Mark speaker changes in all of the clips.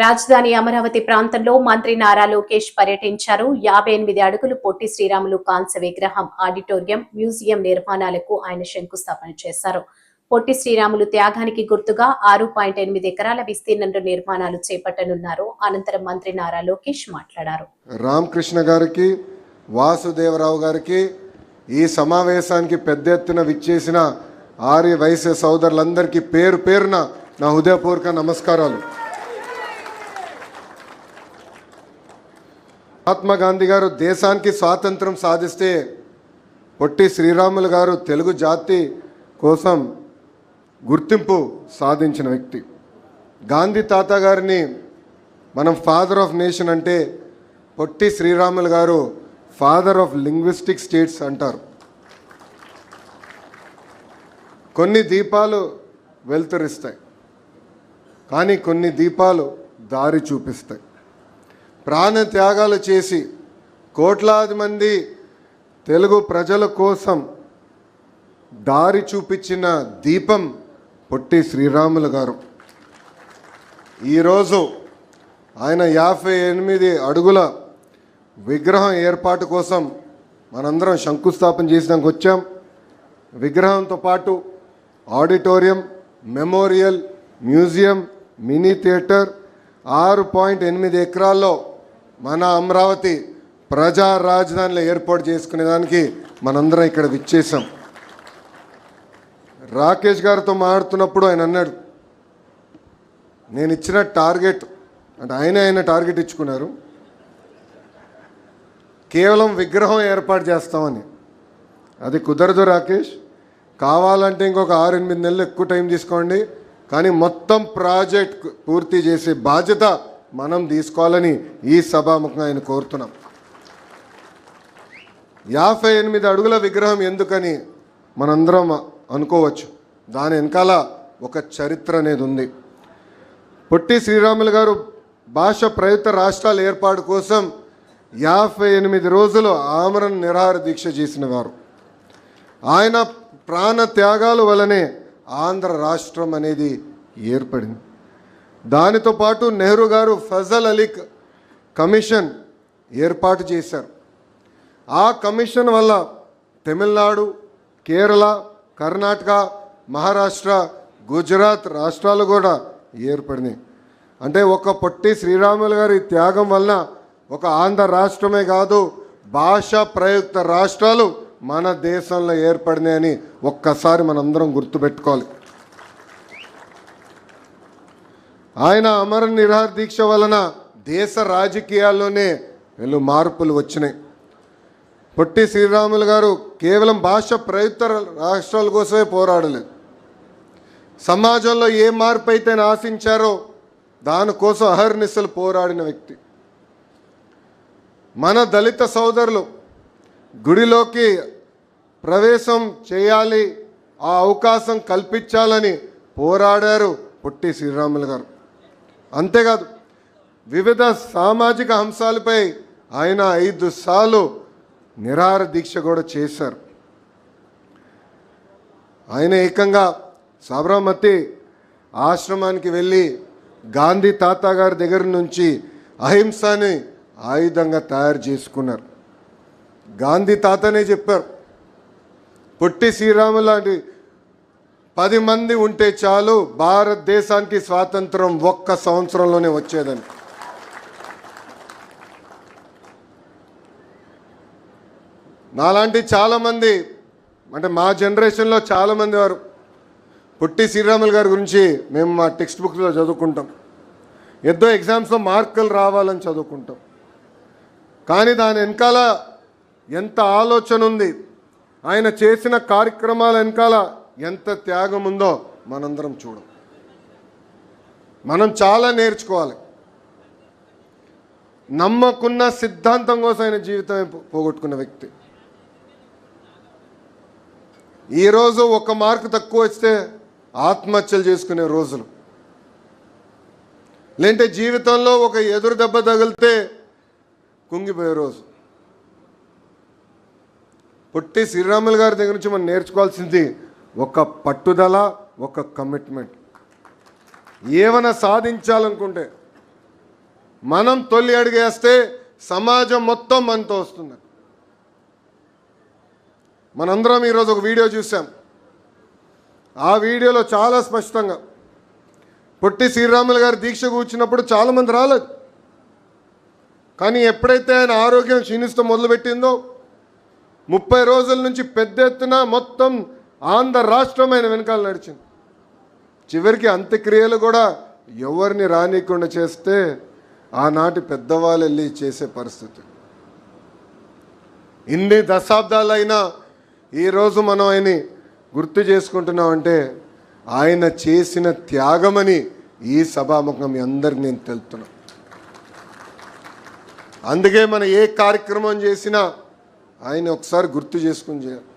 Speaker 1: రాజధాని అమరావతి ప్రాంతంలో మంత్రి నారా లోకేష్ పర్యటించారు. యాభై ఎనిమిది అడుగులు పొట్టి శ్రీరాములు కాంస్య విగ్రహం ఆడిటోరియం మ్యూజియం నిర్మాణాలకు ఆయన శంకుస్థాపన చేశారు. పొట్టి శ్రీరాములు త్యాగానికి గుర్తుగా ఆరు పాయింట్ ఎనిమిది ఎకరాల విస్తీర్ణంలో నిర్మాణాలు చేపట్టనున్నారు. అనంతరం మంత్రి నారా లోకేష్ మాట్లాడారు.
Speaker 2: రామకృష్ణ గారికి వాసుదేవరావు గారికి ఈ సమావేశానికి పెద్ద ఎత్తున విచ్చేసిన ఆర్య వైశ్య సోదరులందరికీ పేరు పేరున నా హృదయపూర్వక నమస్కారాలు. మహాత్మా గాంధీ గారు దేశానికి స్వాతంత్రం సాధిస్తే పొట్టి శ్రీరాములు గారు తెలుగు జాతి కోసం గుర్తింపు సాధించిన వ్యక్తి. గాంధీ తాత గారిని మనం ఫాదర్ ఆఫ్ నేషన్ అంటే పొట్టి శ్రీరాములు గారు ఫాదర్ ఆఫ్ లింగ్విస్టిక్ స్టేట్స్ అంటారు. కొన్ని దీపాలు వెలుతురిస్తాయి. కానీ కొన్ని దీపాలు దారి చూపిస్తాయి. ప్రాణ త్యాగాలు చేసి కోట్లాది మంది తెలుగు ప్రజల కోసం దారి చూపించిన దీపం పొట్టి శ్రీరాములు గారు. ఈరోజు ఆయన యాభై ఎనిమిది అడుగుల విగ్రహం ఏర్పాటు కోసం మనందరం శంకుస్థాపన చేసినాక వచ్చాం. విగ్రహంతో పాటు auditorium memorial museum mini theatre ఆరు పాయింట్ ఎనిమిది ఎకరాల్లో మన అమరావతి ప్రజా రాజధానిలో ఏర్పాటు చేసుకునేదానికి మనందరం ఇక్కడ విచ్చేసాం రాకేష్ గారితో మాట్లాడుతున్నప్పుడు ఆయన అన్నాడు నేను ఇచ్చిన టార్గెట్ అంటే ఆయన ఆయన టార్గెట్ ఇచ్చుకున్నారు కేవలం విగ్రహం ఏర్పాటు చేస్తామని. అది కుదరదు రాకేష్ కావాలంటే ఇంకొక ఆరు ఎనిమిది నెలలు ఎక్కువ టైం తీసుకోండి కానీ మొత్తం ప్రాజెక్ట్ పూర్తి చేసే బాధ్యత మనం తీసుకోవాలని ఈ సభాముఖంగా ఆయన కోరుతున్నాం. యాభై ఎనిమిది అడుగుల విగ్రహం ఎందుకని మనందరం అనుకోవచ్చు. దాని వెనకాల ఒక చరిత్ర అనేది ఉంది. పొట్టి శ్రీరాములు గారు భాష ప్రయుక్త రాష్ట్రాల ఏర్పాటు కోసం యాభై ఎనిమిది రోజులు ఆమరణ నిరాహార దీక్ష చేసిన వారు ఆయన ప్రాణ త్యాగాల వలనే ఆంధ్ర రాష్ట్రం అనేది ఏర్పడింది. దానితో పాటు నెహ్రూ గారు ఫజల్ అలీ కమిషన్ ఏర్పాటు చేశారు. ఆ కమిషన్ వల్ల తమిళనాడు కేరళ కర్ణాటక మహారాష్ట్ర గుజరాత్ రాష్ట్రాలు కూడా ఏర్పడినాయి. అంటే ఒక పొట్టి శ్రీరాములు గారి త్యాగం వలన ఒక ఆంధ్ర రాష్ట్రమే కాదు భాష ప్రయుక్త రాష్ట్రాలు మన దేశంలో ఏర్పడినాయని ఒక్కసారి మనందరం గుర్తుపెట్టుకోవాలి. ఆయన అమర నిరహార దీక్ష వలన దేశ రాజకీయాల్లోనే వెళ్ళు మార్పులు వచ్చినాయి. పొట్టి శ్రీరాములు గారు కేవలం భాష ప్రయుక్త రాష్ట్రాల కోసమే పోరాడలేదు. సమాజంలో ఏ మార్పు అయితే ఆశించారో దానికోసం అహర్నిశలు పోరాడిన వ్యక్తి. మన దళిత సోదరులు గుడిలోకి ప్రవేశం చేయాలి ఆ అవకాశం కల్పించాలని పోరాడారు పొట్టి శ్రీరాములు గారు. అంతేకాదు వివిధ సామాజిక అంశాలపై ఆయన ఐదు సార్లు నిరాహార దీక్ష కూడా చేశారు. ఆయన ఏకంగా సాబరామతి ఆశ్రమానికి వెళ్ళి గాంధీ తాత గారి దగ్గర నుంచి అహింసని ఆయుధంగా తయారు చేసుకున్నారు. గాంధీ తాతనే చెప్పారు పొట్టి శ్రీరాము లాంటి పది మంది ఉంటే చాలు భారతదేశానికి స్వాతంత్రం ఒక్క సంవత్సరంలోనే వచ్చేదని. నాలాంటి చాలామంది అంటే మా జనరేషన్లో చాలామంది వారు పొట్టి శ్రీరాములు గారి గురించి మేము మా టెక్స్ట్ బుక్లో చదువుకుంటాం. ఎద్దో ఎగ్జామ్స్లో మార్కులు రావాలని చదువుకుంటాం. కానీ దాని వెనకాల ఎంత ఆలోచన ఉంది. ఆయన చేసిన కార్యక్రమాల వెనకాల ఎంత త్యాగం ఉందో మనందరం చూడం. మనం చాలా నేర్చుకోవాలి. నమ్మకున్న సిద్ధాంతం కోసం ఆయన జీవితమే పోగొట్టుకున్న వ్యక్తి. ఈరోజు ఒక మార్కు తక్కువ వస్తే ఆత్మహత్యలు చేసుకునే రోజులు. లేంటే జీవితంలో ఒక ఎదురు దెబ్బ తగిలితే కుంగిపోయే రోజు. పొట్టి శ్రీరాములు గారి దగ్గర నుంచి మనం నేర్చుకోవాల్సింది ఒక పట్టుదల ఒక కమిట్మెంట్ ఏమైనా సాధించాలనుకుంటే మనం తొలి అడిగేస్తే సమాజం మొత్తం మనతో వస్తుంది. మనందరం ఈరోజు ఒక వీడియో చూసాం. ఆ వీడియోలో చాలా స్పష్టంగా పొట్టి శ్రీరాములు గారు దీక్ష కూర్చున్నప్పుడు చాలామంది రాలేదు. కానీ ఎప్పుడైతే ఆయన ఆరోగ్యం క్షీణిస్తూ మొదలుపెట్టిందో ముప్పై రోజుల నుంచి పెద్ద ఎత్తున మొత్తం ఆంధ్ర రాష్ట్రం ఆయన వెనకాల నడిచింది. చివరికి అంత్యక్రియలు కూడా ఎవరిని రానియకుండా చేస్తే ఆనాటి పెద్దవాళ్ళు వెళ్ళి చేసే పరిస్థితి. ఇన్ని దశాబ్దాలైనా ఈరోజు మనం ఆయన్ని గుర్తు చేసుకుంటున్నామంటే ఆయన చేసిన త్యాగమని ఈ సభాముఖం మీ అందరికి నేను తెలుపుతున్నా అందుకే మనం ఏ కార్యక్రమం చేసినా ఆయన ఒకసారి గుర్తు చేసుకుని చేయాలి.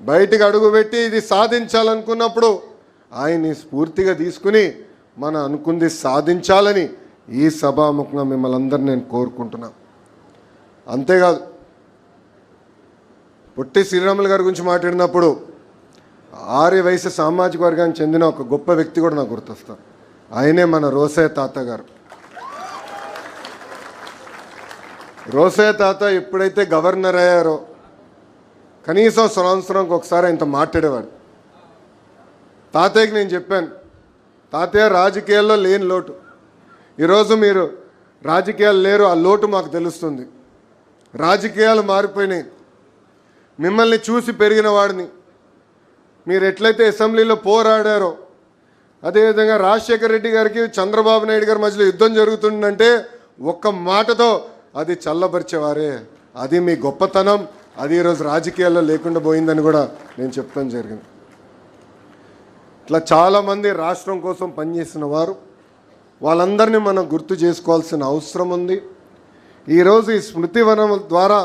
Speaker 2: బయటికి అడుగుపెట్టి ఇది సాధించాలనుకున్నప్పుడు ఆయన్ని స్ఫూర్తిగా తీసుకుని మన అనుకుంది సాధించాలని ఈ సభాముఖంగా మిమ్మల్ని అందరినీ నేను కోరుకుంటున్నా. అంతేకాదు పొట్టి శ్రీరాములు గారి గురించి మాట్లాడినప్పుడు ఆర్య వయసు సామాజిక వర్గానికి చెందిన ఒక గొప్ప వ్యక్తి కూడా నాకు గుర్తొస్తారు ఆయనే మన రోసయ్య తాత గారు. రోసయ్య తాత ఎప్పుడైతే గవర్నర్ అయ్యారో కనీసం సంవత్సరంకి ఒకసారి ఆయనతో మాట్లాడేవాడు. తాతయ్యకి నేను చెప్పాను తాతయ్య రాజకీయాల్లో లేని లోటు. ఈరోజు మీరు రాజకీయాలు లేరు ఆ లోటు మాకు తెలుస్తుంది. రాజకీయాలు మారిపోయినాయి. మిమ్మల్ని చూసి పెరిగిన వాడిని. మీరు ఎట్లయితే అసెంబ్లీలో పోరాడారో అదేవిధంగా రాజశేఖర రెడ్డి గారికి చంద్రబాబు నాయుడు గారి మధ్యలో యుద్ధం జరుగుతుందంటే ఒక్క మాటతో అది చల్లబరిచేవారే. అది మీ గొప్పతనం. అది ఈరోజు రాజకీయాల్లో లేకుండా పోయిందని కూడా నేను చెప్తాను జరిగింది. ఇట్లా చాలామంది రాష్ట్రం కోసం పనిచేసిన వారు వాళ్ళందరినీ మనం గుర్తు చేసుకోవాల్సిన అవసరం ఉంది. ఈరోజు ఈ స్మృతివనం ద్వారా